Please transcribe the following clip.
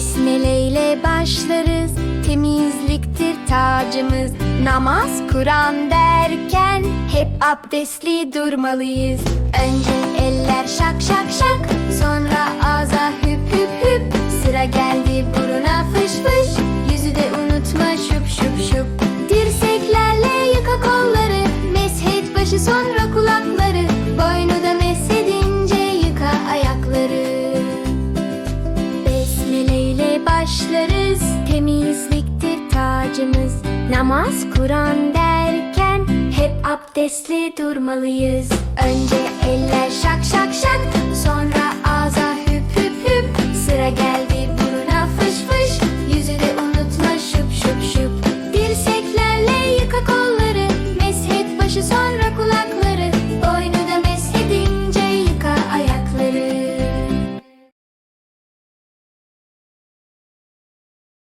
Besmele ile başlarız Temizliktir tacımız. Namaz Kur'an derken Hep abdestli durmalıyız. Önce eller şak şak şak Sonra ağza hüp hüp hüp. Sıra geldi buruna fış fış Yüzü de unutma şup şup şup. Dirseklerle yıka kolları Meshet başı sonra kulakları başlarız Temizliktir tacımız. Namaz Kur'an derken Hep abdestli durmalıyız. Önce eller şak şak şak